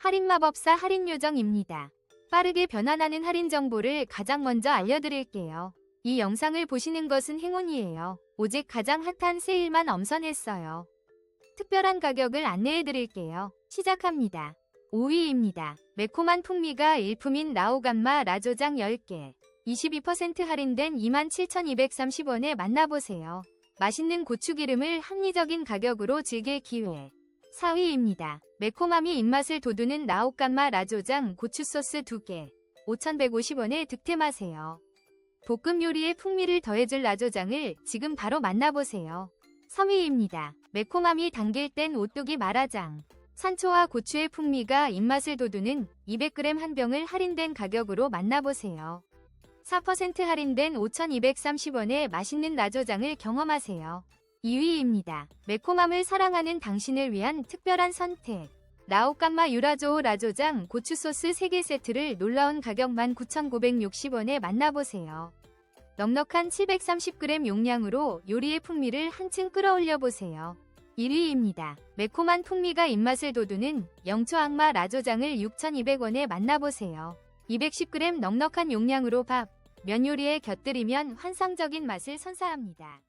할인마법사 할인요정입니다. 빠르게 변환하는 할인 정보를 가장 먼저 알려드릴게요. 이 영상을 보시는 것은 행운이에요. 오직 가장 핫한 세일만 엄선했어요. 특별한 가격을 안내해드릴게요. 시작합니다. 5위입니다. 매콤한 풍미가 일품인 라오감마 라조장 10개. 22% 할인된 27,230원에 만나보세요. 맛있는 고추기름을 합리적인 가격으로 즐길 기회. 4위입니다. 매콤함이 입맛을 돋우는 라오감마 라조장 고추소스 2개. 5,150원에 득템하세요. 볶음 요리에 풍미를 더해줄 라조장을 지금 바로 만나보세요. 3위입니다. 매콤함이 당길 땐 오뚜기 마라장. 산초와 고추의 풍미가 입맛을 돋우는 200g 한 병을 할인된 가격으로 만나보세요. 4% 할인된 5,230원의 맛있는 라조장을 경험하세요. 2위입니다. 매콤함을 사랑하는 당신을 위한 특별한 선택. 라오감마 유라조오 라조장 고추소스 3개 세트를 놀라운 가격 19,960원에 만나보세요. 넉넉한 730g 용량으로 요리의 풍미를 한층 끌어올려 보세요. 1위입니다. 매콤한 풍미가 입맛을 돋우는 영초 악마 라조장을 6,200원에 만나보세요. 210g 넉넉한 용량으로 밥, 면 요리에 곁들이면 환상적인 맛을 선사합니다.